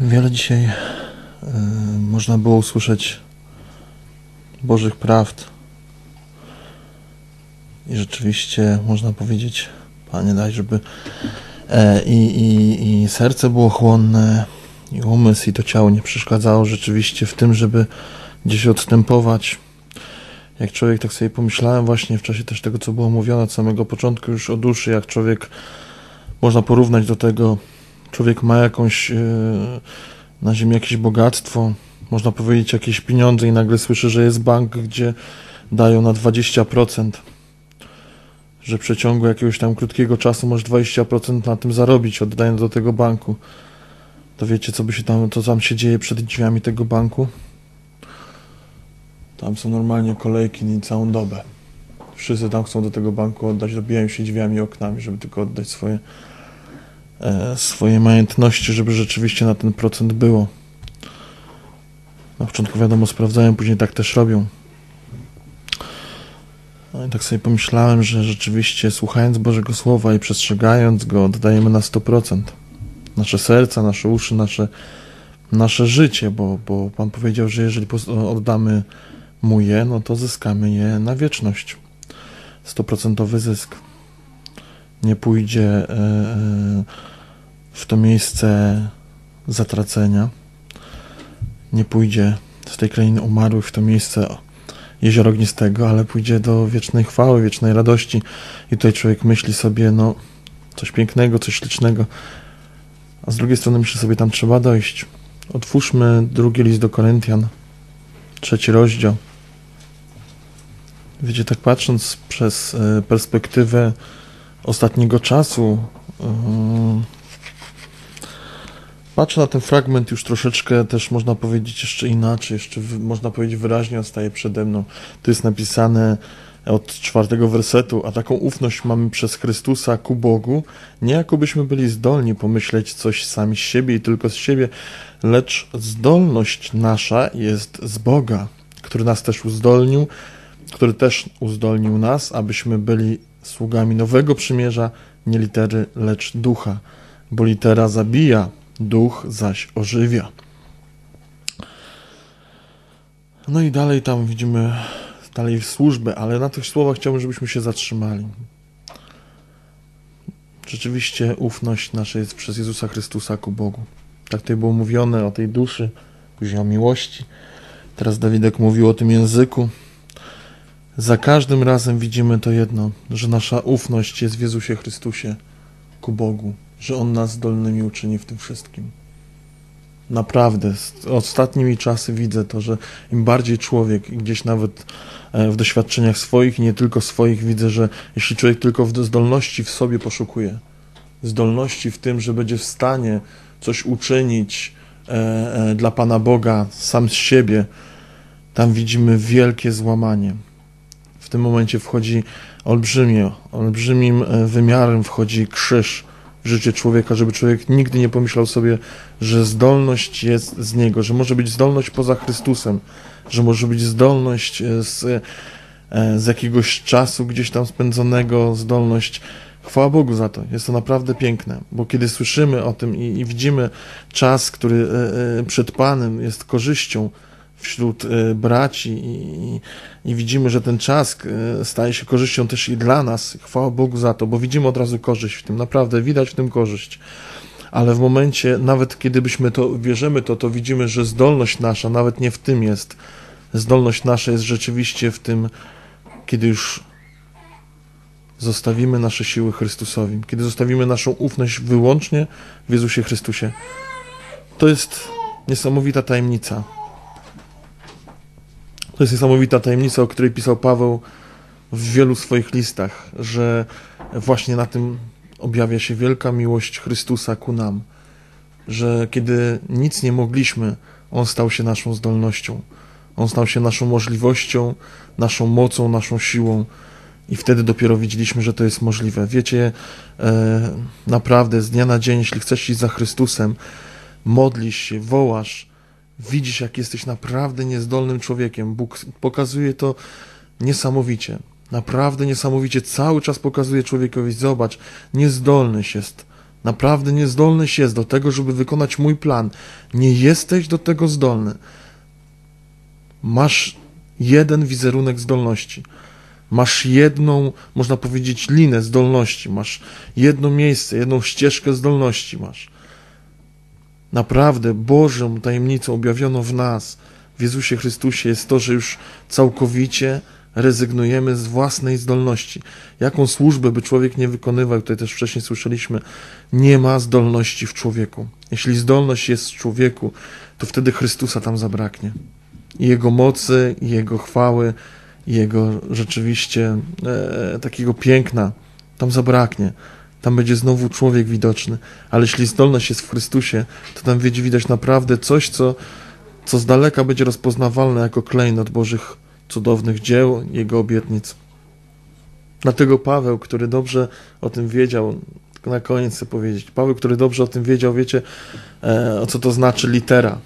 Wiele dzisiaj y, można było usłyszeć Bożych prawd. I rzeczywiście można powiedzieć, Panie, daj, żeby e, i, serce było chłonne, i umysł, i to ciało nie przeszkadzało rzeczywiście w tym, żeby gdzieś odstępować. Jak człowiek, tak sobie pomyślałem właśnie w czasie też tego, co było mówione od samego początku już o duszy, jak człowiek, można porównać do tego, człowiek ma jakąś e, na ziemi jakieś bogactwo, można powiedzieć jakieś pieniądze i nagle słyszy, że jest bank, gdzie dają na 20%, że w przeciągu jakiegoś tam krótkiego czasu możesz 20% na tym zarobić, oddając do tego banku. To wiecie, co by się tam, to tam się dzieje przed drzwiami tego banku? Tam są normalnie kolejki nie całą dobę. Wszyscy tam chcą do tego banku oddać, dobijają się drzwiami i oknami, żeby tylko oddać swoje swoje majątności, żeby rzeczywiście na ten procent było. Na początku wiadomo sprawdzają, później tak też robią. No i tak sobie pomyślałem, że rzeczywiście słuchając Bożego Słowa i przestrzegając go, oddajemy na 100%. Nasze serca, nasze uszy, nasze, nasze życie, bo, bo Pan powiedział, że jeżeli oddamy Mu je, no to zyskamy je na wieczność. 100% zysk nie pójdzie e, e, w to miejsce zatracenia, nie pójdzie z tej krainy umarłych w to miejsce jeziora ognistego, ale pójdzie do wiecznej chwały, wiecznej radości. I tutaj człowiek myśli sobie, no, coś pięknego, coś ślicznego, a z drugiej strony myśli sobie, tam trzeba dojść. Otwórzmy drugi list do Koryntian, trzeci rozdział. Wiecie, tak patrząc przez e, perspektywę ostatniego czasu. Yy, patrzę na ten fragment już troszeczkę też można powiedzieć jeszcze inaczej, jeszcze można powiedzieć wyraźnie staje przede mną. Tu jest napisane od czwartego wersetu, a taką ufność mamy przez Chrystusa ku Bogu, nie jakobyśmy byli zdolni pomyśleć coś sami z siebie i tylko z siebie, lecz zdolność nasza jest z Boga, który nas też uzdolnił, który też uzdolnił nas, abyśmy byli sługami nowego przymierza, nie litery, lecz ducha, bo litera zabija, duch zaś ożywia. No i dalej tam widzimy dalej służbę, ale na tych słowach chciałbym, żebyśmy się zatrzymali. Rzeczywiście ufność nasza jest przez Jezusa Chrystusa ku Bogu. Tak tutaj było mówione o tej duszy, później o miłości. Teraz Dawidek mówił o tym języku. Za każdym razem widzimy to jedno, że nasza ufność jest w Jezusie Chrystusie ku Bogu, że On nas zdolnymi uczyni w tym wszystkim. Naprawdę, ostatnimi czasy widzę to, że im bardziej człowiek, gdzieś nawet e, w doświadczeniach swoich, nie tylko swoich, widzę, że jeśli człowiek tylko w zdolności w sobie poszukuje, zdolności w tym, że będzie w stanie coś uczynić e, e, dla Pana Boga sam z siebie, tam widzimy wielkie złamanie w tym momencie wchodzi olbrzymie, olbrzymim wymiarem wchodzi krzyż życie człowieka, żeby człowiek nigdy nie pomyślał sobie, że zdolność jest z niego, że może być zdolność poza Chrystusem, że może być zdolność e, z, e, z jakiegoś czasu gdzieś tam spędzonego, zdolność. Chwała Bogu za to. Jest to naprawdę piękne, bo kiedy słyszymy o tym i, i widzimy czas, który przed Panem jest korzyścią, wśród e, braci i, i, widzimy, że ten czas e, staje się korzyścią też i dla nas. Chwała Bogu za to, bo widzimy od razu korzyść w tym, naprawdę widać w tym korzyść. Ale w momencie, nawet kiedy byśmy to wierzymy, to, to widzimy, że zdolność nasza nawet nie w tym jest. Zdolność nasza jest rzeczywiście w tym, kiedy już zostawimy nasze siły Chrystusowi, kiedy zostawimy naszą ufność wyłącznie w Jezusie Chrystusie. To jest niesamowita tajemnica. To jest niesamowita tajemnica, o której pisał Paweł w wielu swoich listach, że właśnie na tym objawia się wielka miłość Chrystusa ku nam, że kiedy nic nie mogliśmy, On stał się naszą zdolnością, On stał się naszą możliwością, naszą mocą, naszą siłą. I wtedy dopiero widzieliśmy, że to jest możliwe. Wiecie, e, naprawdę z dnia na dzień, jeśli chcesz iść za Chrystusem, modlisz się, wołasz, widzisz, jak jesteś naprawdę niezdolnym człowiekiem. Bóg pokazuje to niesamowicie. Naprawdę niesamowicie cały czas pokazuje człowiekowi, zobacz, niezdolnyś jest Naprawdę niezdolnyś jest do tego, żeby wykonać mój plan. Nie jesteś do tego zdolny. Masz jeden wizerunek zdolności. Masz jedną, można powiedzieć, linę zdolności. Masz jedno miejsce, jedną ścieżkę zdolności masz. Naprawdę Bożą tajemnicą objawioną w nas, w Jezusie Chrystusie, jest to, że już całkowicie rezygnujemy z własnej zdolności. Jaką służbę by człowiek nie wykonywał, tutaj też wcześniej słyszeliśmy, nie ma zdolności w człowieku. Jeśli zdolność jest w człowieku, to wtedy Chrystusa tam zabraknie. Jego mocy, Jego chwały, Jego rzeczywiście e, takiego piękna tam zabraknie. Tam będzie znowu człowiek widoczny. Ale jeśli zdolność jest w Chrystusie, to tam będzie widać naprawdę coś, co, co z daleka będzie rozpoznawalne jako klejnot Bożych cudownych dzieł, Jego obietnic. Dlatego Paweł, który dobrze o tym wiedział, na koniec chcę powiedzieć, Paweł, który dobrze o tym wiedział, wiecie, e, co to znaczy litera.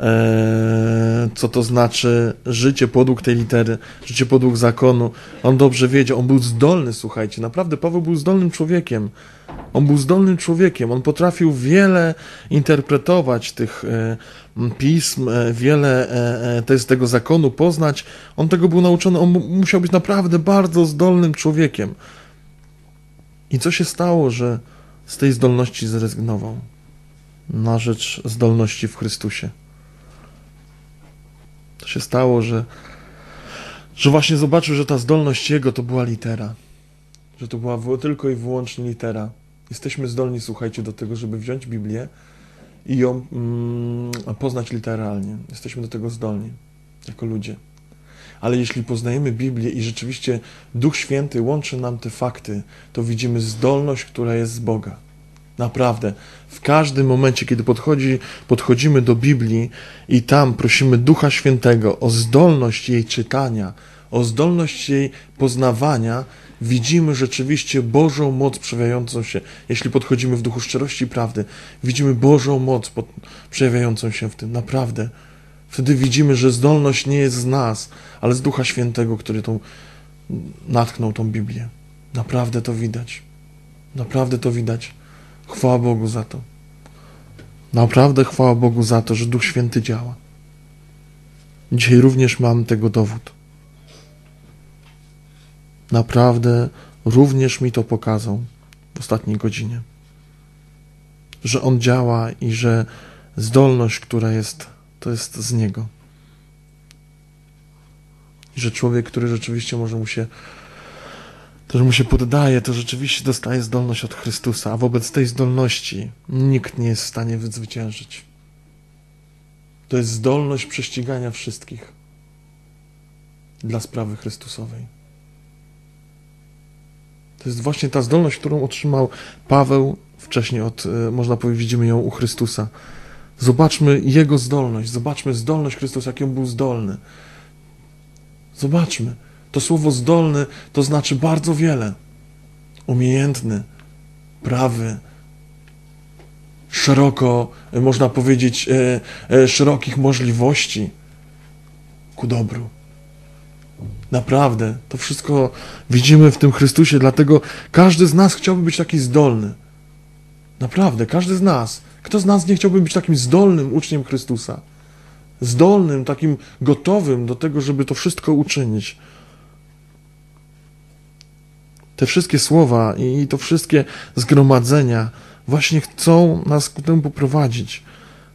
E, co to znaczy życie podług tej litery, życie podług zakonu. On dobrze wiedział, on był zdolny, słuchajcie, naprawdę Paweł był zdolnym człowiekiem. On był zdolnym człowiekiem, on potrafił wiele interpretować tych e, pism, e, wiele z tego zakonu poznać. On tego był nauczony, on musiał być naprawdę bardzo zdolnym człowiekiem. I co się stało, że z tej zdolności zrezygnował na rzecz zdolności w Chrystusie? To się stało, że, że właśnie zobaczył, że ta zdolność jego to była litera. Że to była tylko i wyłącznie litera. Jesteśmy zdolni, słuchajcie, do tego, żeby wziąć Biblię i ją mm, poznać literalnie. Jesteśmy do tego zdolni, jako ludzie. Ale jeśli poznajemy Biblię i rzeczywiście Duch Święty łączy nam te fakty, to widzimy zdolność, która jest z Boga. Naprawdę. W każdym momencie, kiedy podchodzi, podchodzimy do Biblii i tam prosimy Ducha Świętego o zdolność jej czytania, o zdolność jej poznawania, widzimy rzeczywiście Bożą moc przejawiającą się. Jeśli podchodzimy w duchu szczerości i prawdy, widzimy Bożą moc pod, przejawiającą się w tym. Naprawdę. Wtedy widzimy, że zdolność nie jest z nas, ale z Ducha Świętego, który tą, natknął tą Biblię. Naprawdę to widać. Naprawdę to widać. Chwała Bogu za to. Naprawdę chwała Bogu za to, że Duch Święty działa. Dzisiaj również mam tego dowód. Naprawdę również mi to pokazał w ostatniej godzinie. Że On działa i że zdolność, która jest, to jest z Niego. I że człowiek, który rzeczywiście może mu się to, że mu się poddaje, to rzeczywiście dostaje zdolność od Chrystusa, a wobec tej zdolności nikt nie jest w stanie zwyciężyć. To jest zdolność prześcigania wszystkich dla sprawy Chrystusowej. To jest właśnie ta zdolność, którą otrzymał Paweł wcześniej od, e, można powiedzieć, widzimy ją u Chrystusa. Zobaczmy jego zdolność, zobaczmy zdolność Chrystusa, jak był zdolny. Zobaczmy. To słowo zdolny to znaczy bardzo wiele. Umiejętny, prawy, szeroko, e, można powiedzieć, e, e, szerokich możliwości ku dobru. Naprawdę, to wszystko widzimy w tym Chrystusie, dlatego każdy z nas chciałby być taki zdolny. Naprawdę, każdy z nas. Kto z nas nie chciałby być takim zdolnym uczniem Chrystusa? Zdolnym, takim gotowym do tego, żeby to wszystko uczynić te wszystkie słowa i to wszystkie zgromadzenia właśnie chcą nas ku temu poprowadzić.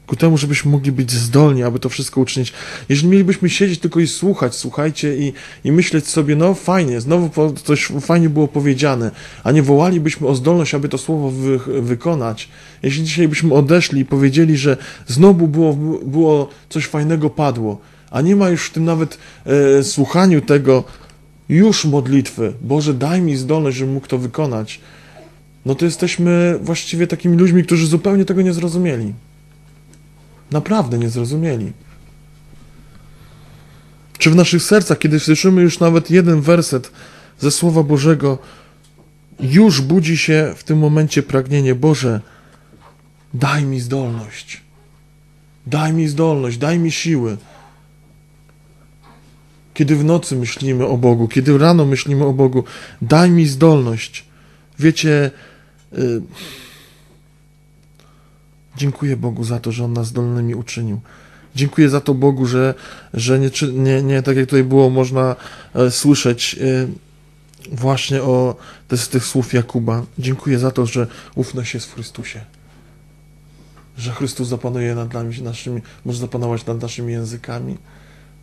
Ku temu, żebyśmy mogli być zdolni, aby to wszystko uczynić. Jeżeli mielibyśmy siedzieć tylko i słuchać, słuchajcie, i, i myśleć sobie, no fajnie, znowu coś fajnie było powiedziane, a nie wołalibyśmy o zdolność, aby to słowo wy, wykonać. Jeśli dzisiaj byśmy odeszli i powiedzieli, że znowu było, było coś fajnego padło, a nie ma już w tym nawet e, słuchaniu tego już modlitwy, Boże, daj mi zdolność, żebym mógł to wykonać, no to jesteśmy właściwie takimi ludźmi, którzy zupełnie tego nie zrozumieli. Naprawdę nie zrozumieli. Czy w naszych sercach, kiedy słyszymy już nawet jeden werset ze Słowa Bożego, już budzi się w tym momencie pragnienie Boże, daj mi zdolność. Daj mi zdolność, daj mi siły. Kiedy w nocy myślimy o Bogu, kiedy rano myślimy o Bogu, daj mi zdolność. Wiecie, y, Dziękuję Bogu za to, że On nas zdolnymi uczynił. Dziękuję za to Bogu, że, że nie, nie, nie tak jak tutaj było można e, słyszeć e, właśnie o te, z tych słów Jakuba. Dziękuję za to, że ufność jest w Chrystusie. Że Chrystus zapanuje nad nami, naszymi, może zapanować nad naszymi językami,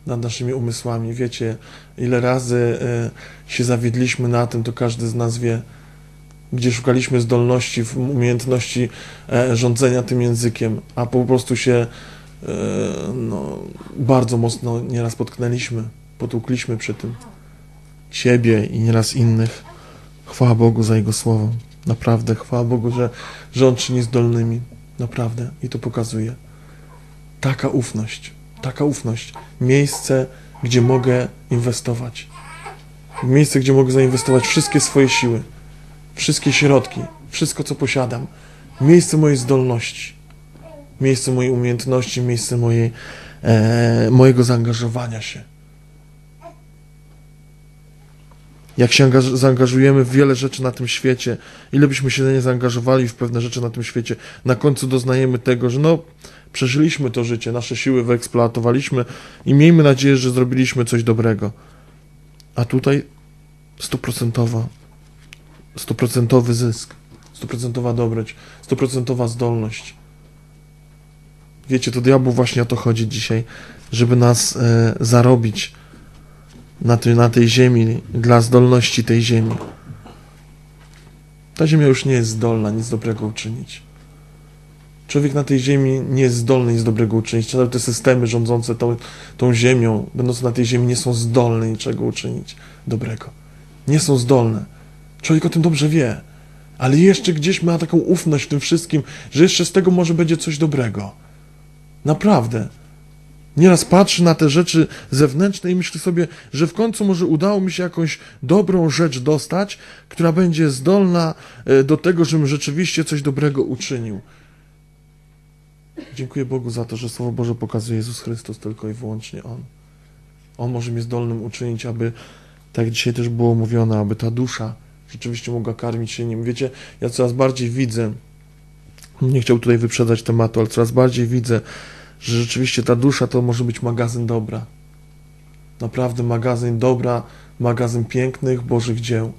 nad naszymi umysłami. Wiecie, ile razy e, się zawiedliśmy na tym, to każdy z nas wie, gdzie szukaliśmy zdolności, umiejętności e, rządzenia tym językiem, a po prostu się e, no, bardzo mocno nieraz potknęliśmy, potłukliśmy przy tym siebie i nieraz innych. Chwała Bogu za Jego słowo. Naprawdę, chwała Bogu, że, że On czyni zdolnymi. Naprawdę. I to pokazuje. Taka ufność, taka ufność. Miejsce, gdzie mogę inwestować. Miejsce, gdzie mogę zainwestować wszystkie swoje siły wszystkie środki, wszystko co posiadam, miejsce mojej zdolności, miejsce mojej umiejętności, miejsce mojej, e, mojego zaangażowania się. Jak się zaangażujemy w wiele rzeczy na tym świecie, ile byśmy się nie zaangażowali w pewne rzeczy na tym świecie, na końcu doznajemy tego, że no, przeżyliśmy to życie, nasze siły wyeksploatowaliśmy i miejmy nadzieję, że zrobiliśmy coś dobrego. A tutaj stuprocentowo stuprocentowy zysk, stuprocentowa dobroć, stuprocentowa zdolność. Wiecie, to diabłu właśnie o to chodzi dzisiaj, żeby nas e, zarobić na tej, na tej ziemi, dla zdolności tej ziemi. Ta ziemia już nie jest zdolna nic dobrego uczynić. Człowiek na tej ziemi nie jest zdolny nic dobrego uczynić. Całe te systemy rządzące tą, tą ziemią, będące na tej ziemi, nie są zdolne niczego uczynić dobrego. Nie są zdolne. Człowiek o tym dobrze wie, ale jeszcze gdzieś ma taką ufność w tym wszystkim, że jeszcze z tego może będzie coś dobrego. Naprawdę. Nieraz patrzy na te rzeczy zewnętrzne i myśli sobie, że w końcu może udało mi się jakąś dobrą rzecz dostać, która będzie zdolna e, do tego, żebym rzeczywiście coś dobrego uczynił. Dziękuję Bogu za to, że Słowo Boże pokazuje Jezus Chrystus tylko i wyłącznie On. On może mnie zdolnym uczynić, aby, tak jak dzisiaj też było mówione, aby ta dusza rzeczywiście mogła karmić się nim. Wiecie, ja coraz bardziej widzę, nie chciał tutaj wyprzedzać tematu, ale coraz bardziej widzę, że rzeczywiście ta dusza to może być magazyn dobra. Naprawdę magazyn dobra, magazyn pięknych Bożych dzieł.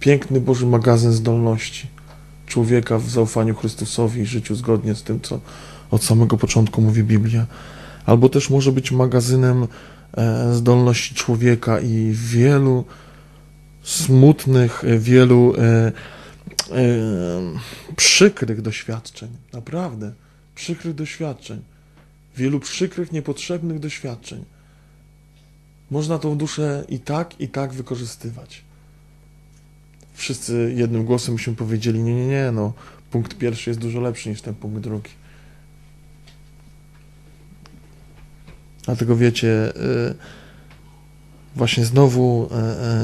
Piękny Boży magazyn zdolności człowieka w zaufaniu Chrystusowi i życiu zgodnie z tym, co od samego początku mówi Biblia. Albo też może być magazynem e, zdolności człowieka i wielu smutnych, e, wielu e, przykrych doświadczeń. Naprawdę, przykrych doświadczeń. Wielu przykrych, niepotrzebnych doświadczeń. Można tą duszę i tak, i tak wykorzystywać. Wszyscy jednym głosem byśmy powiedzieli: Nie, nie, nie, no, punkt pierwszy jest dużo lepszy niż ten punkt drugi. Dlatego wiecie, y, właśnie znowu e,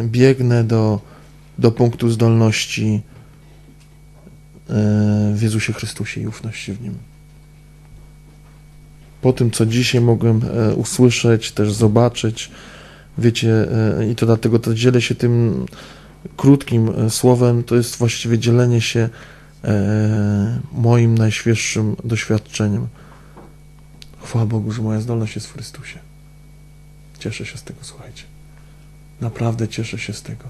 e, biegnę do, do punktu zdolności w Jezusie Chrystusie i ufności w Nim. Po tym, co dzisiaj mogłem usłyszeć, też zobaczyć, wiecie, i to dlatego to dzielę się tym krótkim słowem, to jest właściwie dzielenie się moim najświeższym doświadczeniem. Chwała Bogu, że moja zdolność jest w Chrystusie. Cieszę się z tego, słuchajcie. Naprawdę cieszę się z tego,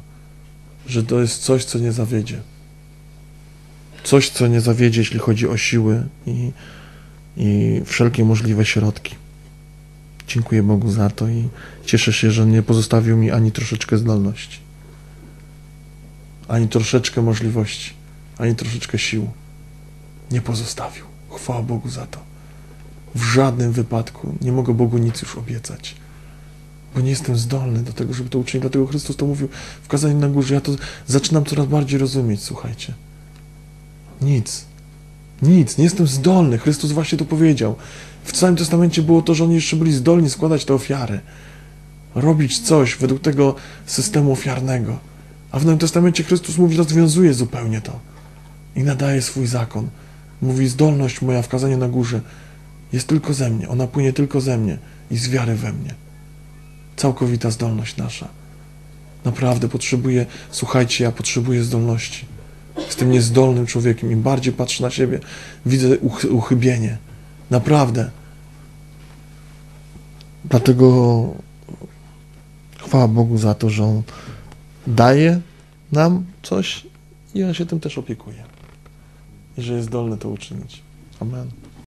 że to jest coś, co nie zawiedzie. Coś, co nie zawiedzie, jeśli chodzi o siły i, i wszelkie możliwe środki. Dziękuję Bogu za to i cieszę się, że nie pozostawił mi ani troszeczkę zdolności, ani troszeczkę możliwości, ani troszeczkę sił. Nie pozostawił. Chwała Bogu za to. W żadnym wypadku nie mogę Bogu nic już obiecać bo nie jestem zdolny do tego, żeby to uczynić. Dlatego Chrystus to mówił w kazaniu na górze. Ja to zaczynam coraz bardziej rozumieć, słuchajcie. Nic. Nic. Nie jestem zdolny. Chrystus właśnie to powiedział. W całym Testamencie było to, że oni jeszcze byli zdolni składać te ofiary. Robić coś według tego systemu ofiarnego. A w Nowym Testamencie Chrystus mówi, rozwiązuje zupełnie to. I nadaje swój zakon. Mówi, zdolność moja w kazaniu na górze jest tylko ze mnie. Ona płynie tylko ze mnie i z wiary we mnie całkowita zdolność nasza. Naprawdę potrzebuję, słuchajcie, ja potrzebuję zdolności. Jestem niezdolnym człowiekiem. Im bardziej patrzę na siebie, widzę uch- uchybienie. Naprawdę. Dlatego chwała Bogu za to, że On daje nam coś i On się tym też opiekuje. I że jest zdolny to uczynić. Amen.